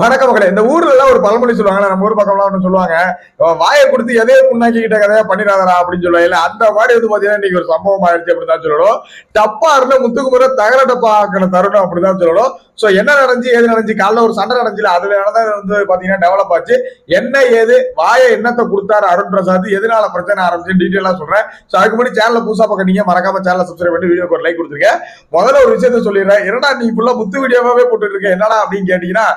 வணக்கம் மக்களே இந்த ஊர்ல எல்லாம் ஒரு பழமொழி சொல்லுவாங்க நம்ம ஊர் பக்கம்லாம் ஒன்று சொல்லுவாங்க. வாயை கொடுத்து எதையோ புண்ணாக்கிக்கிட்ட கதையா பண்ணிடாதரா அப்படின்னு சொல்லுவாங்க. அந்த மாதிரி வந்து பாத்தீங்கன்னா இன்னைக்கு ஒரு சம்பவம் ஆயிடுச்சு அப்படிதான் சொல்லணும். டப்பா இருந்த முத்துக்குமுறை தகர டப்பா ஆக்கின தருணம் அப்படிதான் சொல்லணும். சோ என்ன நடந்துச்சு ஏது நடந்துச்சு? காலைல ஒரு சண்டை நடந்துச்சு அதுல நடந்தது வந்து பாத்தீங்கன்னா டெவலப் ஆச்சு. என்ன ஏது வாயை என்னத்தை கொடுத்தாரு அருண் பிரசாத்? எதனால பிரச்சனை ஆரம்பிச்சு டீட்டெயிலா சொல்றேன். சோ அதுக்கு முன்னாடி சேனல்ல புதுசா பார்க்க நீங்க மறக்காம சேனல் சப்ஸ்கிரைப் பண்ணி வீடியோக்கு ஒரு லைக் கொடுத்துருங்க. முதல்ல ஒரு விஷயத்த சொல்லிடுறேன். என்னடா நீ ஃபுல்லா முத்து வீடியோவாவே போட்டுட்டு இருக்க? என்னடா அப்படின்னு கேட்டீங்கன்னா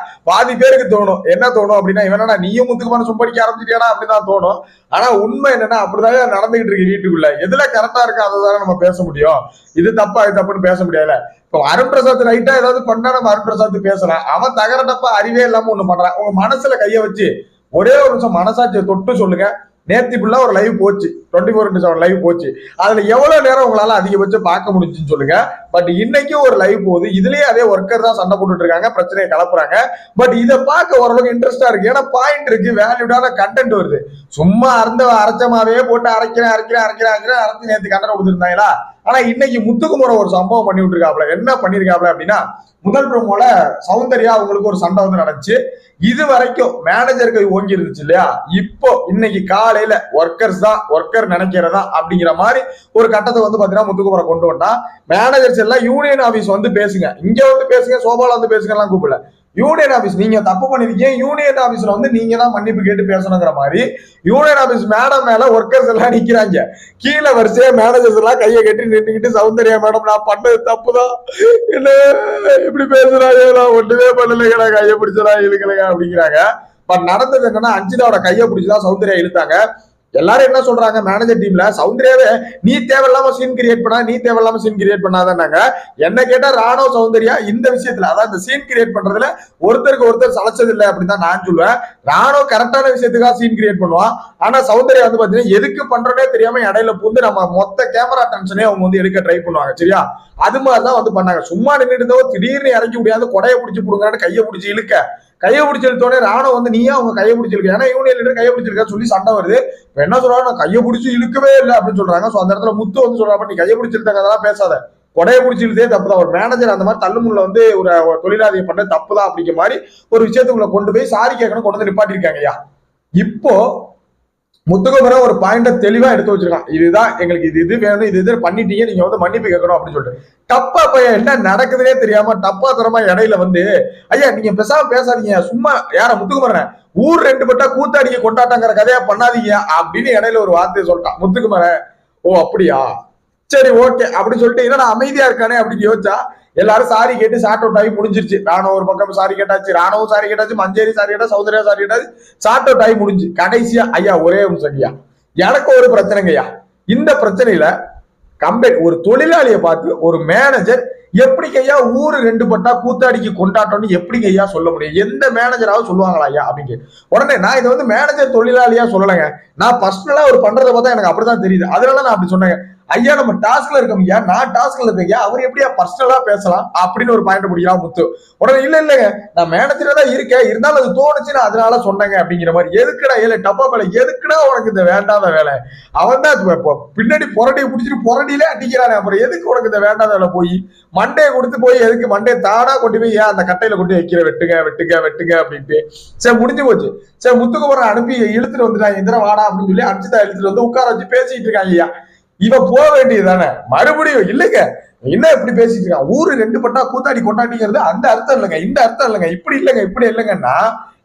பாதி பேருக்கு தோணும். என்ன தோணும் அப்படின்னா இவனடா நீயும் முத்துக்குமான சும்படிக்க ஆரம்பிச்சிட்டியாடா அப்படிதான் தோணும். ஆனா உண்மை என்னன்னா அப்படிதான் நடந்துகிட்டு இருக்கு வீட்டுக்குள்ள. எதுல கரெக்டா இருக்கு அதை தானே நம்ம பேச முடியும். இது தப்பா இது தப்புன்னு பேச முடியாது இப்போ அருண் பிரசாத் ரைட்டா ஏதாவது பண்ணா நம்ம அருண் பிரசாத் பேசலாம். அவன் தகர டப்பா அறிவே இல்லாம ஒண்ணு பண்றான். உங்க மனசுல கைய வச்சு ஒரே ஒரு நிமிஷம் மனசாட்சியை தொட்டு சொல்லுங்க. நேத்தி ஃபுல்லா ஒரு லைவ் போச்சு. Twenty four into seven live போச்சு. அதுல எவ்வளவு நேரம் உங்களால அதிகபட்சம் பார்க்க முடிஞ்சுன்னு சொல்லுங்க. பட் இன்னைக்கு ஒரு லைவ் போகுது. இதுலயே அதே ஒர்க்கர் தான் சண்டை போட்டுட்டு இருக்காங்க. பிரச்சனையை கலப்புறாங்க பட் இதை பார்க்க ஓரளவுக்கு இன்ட்ரெஸ்டா இருக்கு. ஏன்னா பாயிண்ட் இருக்கு. வேல்யூடான கண்டென்ட் வருது. சும்மா அறந்த அரைச்சமாவே போட்டு அரைக்கிறேன் அரைக்கிறேன் அரைக்கிறேன் அரைக்கிறேன் அரைச்சு நேற்று கண்டென்ட் கொடுத்துருந்தாங்களா? ஆனா இன்னைக்கு முத்துக்குமுறை ஒரு சம்பவம் பண்ணி விட்டுருக்காப்ல என்ன பண்ணிருக்காப்ல அப்படின்னா முதல் ப்ரோமோல சௌந்தர்யா அவங்களுக்கு ஒரு சண்டை வந்து நடந்துச்சு. இது வரைக்கும் மேனேஜருக்கு ஓங்கி இருந்துச்சு இல்லையா? இப்போ இன்னைக்கு காலையில ஒர்க்கர்ஸ் தான் ஒர்க்கர் நினைக்கிறதா அப்படிங்கிற மாதிரி ஒரு கட்டத்தை வந்து பாத்தீங்கன்னா முத்துக்குமரை கொண்டு வந்தா மேனேஜர் எல்லாம் யூனியன் ஆபீஸ் வந்து பேசுங்க. இங்க வந்து பேசுங்க சோபால வந்து பேசுங்க எல்லாம் கூப்பிடல. யூனியன் ஆபீஸ் நீங்க தப்பு பண்ணிருக்கீங்க. யூனியன் ஆபீஸ்ல வந்து நீங்க தான் மன்னிப்பு கேட்டு பேசணுங்கிற மாதிரி. யூனியன் ஆபீஸ் மேடம் மேல ஒர்க்கர்ஸ் எல்லாம் நிக்கிறாங்க. கீழே வரிசையா மேனேஜர்ஸ் எல்லாம் கையை கட்டி நின்றுக்கிட்டு சௌந்தர்யா மேடம் நான் பண்ணது தப்புதான் என்ன? இப்படி பேசுறாங்க நான் ஒண்ணுமே பண்ணலைங்க கையை பிடிச்சலாம் இழுக்கலைங்க அப்படிங்கிறாங்க. பட் நடந்தது என்னன்னா அஞ்சிதாவோட கையை பிடிச்சதான் சௌந்தர்யா இழுத்தாங்க. எல்லாரும் என்ன சொல்றாங்க? மேனேஜர் டீம்ல சௌந்தர்யாவே நீ தேவையில்லாம சீன் கிரியேட் பண்ணா நீ தேவையில்லாம சீன் கிரியேட் பண்ணாதான்னாங்க. என்ன கேட்டா ராணுவ சௌந்தர்யா இந்த விஷயத்துல அதாவது இந்த சீன் கிரியேட் பண்றதுல ஒருத்தருக்கு ஒருத்தர் சளைச்சது இல்லை அப்படின்னு தான் நான் சொல்லுவேன். ராணுவ கரெக்டான விஷயத்துக்காக சீன் கிரியேட் பண்ணுவான். ஆனா சௌந்தர்யா வந்து பாத்தீங்கன்னா எதுக்கு பண்றதே தெரியாம இடையில பூந்து நம்ம மொத்த கேமரா டென்ஷனே அவங்க வந்து எடுக்க ட்ரை பண்ணுவாங்க சரியா? அது மாதிரிதான் வந்து பண்ணாங்க. சும்மா நின்றுட்டு இருந்தவங்க திடீர்னு இறங்கி முடியாது கொடையை பிடிச்சி கொடுங்கறான்னு கையை பிடிச்சி இழுக்க. கையை பிடிச்சி இழுத்தோடனே ராணுவ வந்து நீயே அவங்க கையை பிடிச்சி இழுக்க? ஏன்னா யூனியன் லீடர் கையை பிடிச்சிருக்கா சொல்லி சண்டை வருது. இப்ப என்ன சொல்றாங்க? நான் கையை பிடிச்சி இழுக்கவே இல்லை அப்படின்னு சொல்றாங்க. சோ அந்த இடத்துல முத்து வந்து சொல்றாங்க நீ கையை பிடிச்சி இழுத்தாங்க அதெல்லாம் பேசாத. கொடையை பிடிச்சிருந்தே தப்பு தான். ஒரு மேனேஜர் அந்த மாதிரி தள்ளுமுள்ள வந்து ஒரு ஒரு தொழிலாளியை பண்ண தப்பு தான் அப்படிங்கிற மாதிரி ஒரு விஷயத்துக்குள்ள கொண்டு போய் சாரி கேட்கணும் கொண்டு வந்து நிப்பாட்டிருக்காங்க ஐயா இப்போ முத்துக்குமரன் ஒரு பாயிண்ட தெளிவா எடுத்து வச்சிருக்கான். இதுதான் எங்களுக்கு இது இது வேணும் இது இது பண்ணிட்டீங்க நீங்க வந்து மன்னிப்பு கேட்கணும் அப்படின்னு சொல்லிட்டு. டப்பா பையன் என்ன நடக்குதுன்னே தெரியாம டப்பா தரமா இடையில வந்து ஐயா நீங்க பேசாம பேசாதீங்க. சும்மா யார முத்துக்குமரன்? ஊர் ரெண்டு பட்டா கூத்தாடிக்க கொண்டாட்டங்கிற கதையா பண்ணாதீங்க அப்படின்னு இடையில ஒரு வார்த்தையை சொல்லிட்டான். முத்துக்குமரன் ஓ அப்படியா? சரி ஓகே அப்படின்னு சொல்லிட்டு என்னடா அமைதியா இருக்கானே அப்படின்னு யோசிச்சா எல்லாரும் சாரி கேட்டு சாட் அவுட் ஆகி முடிஞ்சிருச்சு. ராணுவ ஒரு பக்கம் சாரி கேட்டாச்சு ராணுவம் சாரி கேட்டாச்சு மஞ்சேரி சாரி கேட்டா சௌந்தர்யா சாரி கேட்டாச்சு சாட் அவுட் ஆகி முடிஞ்சு. கடைசியா ஐயா ஒரே நிமிஷம் ஐயா. எனக்கு ஒரு பிரச்சனைங்கய்யா இந்த பிரச்சனையில கம்பெனி ஒரு தொழிலாளியை பார்த்து ஒரு மேனேஜர் எப்படி கையா ஊரு ரெண்டு பட்டா கூத்தாடிக்கு கொண்டாட்டம்னு எப்படி கையா சொல்ல முடியும்? எந்த மேனேஜராவது சொல்லுவாங்களா ஐயா அப்படின்னு உடனே நான் இதை வந்து மேனேஜர் தொழிலாளியா சொல்லலைங்க. நான் பர்சனலா ஒரு பண்றதை பார்த்தா எனக்கு அப்படிதான் தெரியுது. அதனால நான் அப்படி சொன்னேங்க. ஐயா நம்ம டாஸ்க்ல இருக்கோம் ஐயா. நான் டாஸ்க்ல இருக்கேன் ஐயா. அவர் எப்படியா பர்சனலா பேசலாம் அப்படின்னு ஒரு பாயிண்ட் முடிக்கலாம் முத்து? உடனே இல்ல இல்லைங்க. நான் மேனேஜரா தான் இருக்கேன். இருந்தாலும் அது தோணுச்சு நான் அதனால சொன்னேங்க அப்படிங்கிற மாதிரி. எதுக்குடா ஏழை டப்பா வேலை? எதுக்குடா உனக்கு இந்த வேண்டாத வேலை? அவன் தான் இப்போ பின்னாடி புரட்டியை பிடிச்சிட்டு புரட்டியிலே அடிக்கிறானே. அப்புறம் எதுக்கு உனக்கு இந்த வேண்டாத வேலை போய்? மண்டையை கொடுத்து போய் எதுக்கு மண்டையை தானா கொண்டு போய் ஏன் அந்த கட்டையில கொண்டு வைக்கிற? வெட்டுங்க வெட்டுங்க வெட்டுங்க அப்படின்ட்டு. சரி முடிஞ்சு போச்சு. சரி முத்துக்குமரன் அனுப்பி இழுத்துட்டு வந்துட்டான். எந்திர வாடா அப்படின்னு சொல்லி அடிச்சுதான் இழுத்துட்டு வந்து உட்கார வச்சு பேசிட்டு இருக்காங்க ஐயா. இவ போக வேண்டியது தானே மறுபடியும் இல்லைங்க. என்ன இப்படி பேசிட்டு இருக்கான் ஊரு ரெண்டு பட்டா கூத்தாடி கொண்டாடிங்கிறது அந்த அர்த்தம் இல்லைங்க. இந்த அர்த்தம் இல்லைங்க. இப்படி இல்லைங்க. இப்படி இல்லைங்கன்னா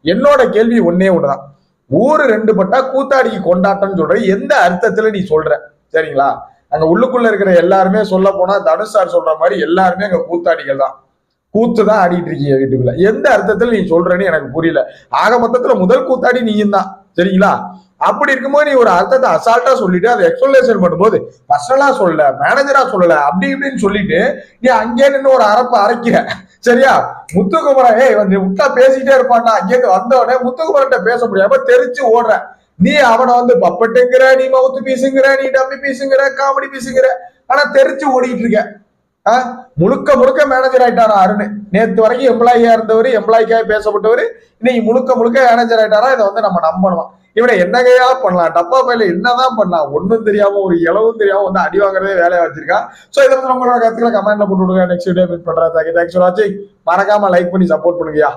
என்னோட கேள்வி ஒன்னே ஒண்ணுதான். ஊரு ரெண்டு பட்டா கூத்தாடிக்கு கொண்டாட்டம்னு சொல்ற எந்த அர்த்தத்துல நீ சொல்ற? சரிங்களா? அங்க உள்ளுக்குள்ள இருக்கிற எல்லாருமே சொல்ல போனா தனுஷ் சொல்ற மாதிரி எல்லாருமே அங்க கூத்தாடிகள் தான். கூத்து தான் ஆடிட்டு இருக்கீங்க வீட்டுக்குள்ள எந்த அர்த்தத்துல நீ சொல்றேன்னு எனக்கு புரியல. ஆக மொத்தத்துல முதல் கூத்தாடி நீயும் தான். சரிங்களா? அப்படி இருக்கும்போது நீ ஒரு அர்த்தத்தை அசால்ட்டா சொல்லிட்டு அதை எக்ஸ்பிளேஷன் பண்ணும்போது பர்சனலா சொல்லல மேனேஜரா சொல்லல அப்படி இப்படின்னு சொல்லிட்டு நீ அங்கே நின்று ஒரு அரப்ப அரைக்கிற. சரியா? முத்துக்குமரன் ஏய் வந்து முட்டா பேசிட்டே இருப்பான்டா. அங்கேருந்து வந்த உடனே முத்துக்குமரன் பேச முடியாம தெரிச்சு ஓடுற. நீ அவனை வந்து பப்பட்டுங்கிற நீ மவுத்து பீசுங்கிற நீ டம்மி பீசுங்கிற காமெடி பீசுங்கிற ஆனா தெரிச்சு ஓடிட்டு இருக்க. முழுக்க முழுக்க மேனேஜர் ஆயிட்டாரா அருண்? நேத்து வரைக்கும் எம்ப்ளாயியா இருந்தவர் எம்ப்ளாய்க்காக பேசப்பட்டவர் இன்னைக்கு முழுக்க முழுக்க மேனேஜர் ஆயிட்டாரா? இதை வந்து நம்ம நம்பணும். இவனை என்னகையா பண்ணலாம்? டப்பா பையில என்னதான் பண்ணலாம்? ஒண்ணும் தெரியாம ஒரு இளவும் தெரியாம வந்து அடி வாங்குறதே வேலையா வச்சிருக்கான் சோ இதை வந்து உங்களோட கருத்துக்களை கமெண்ட்ல போட்டு விடுங்க. நெக்ஸ்ட் வீடியோ மீட் பண்றேன். தேங்க்ஸ் ஃபார் வாட்சிங் மறக்காம லைக் பண்ணி சப்போர்ட் பண்ணுங்கயா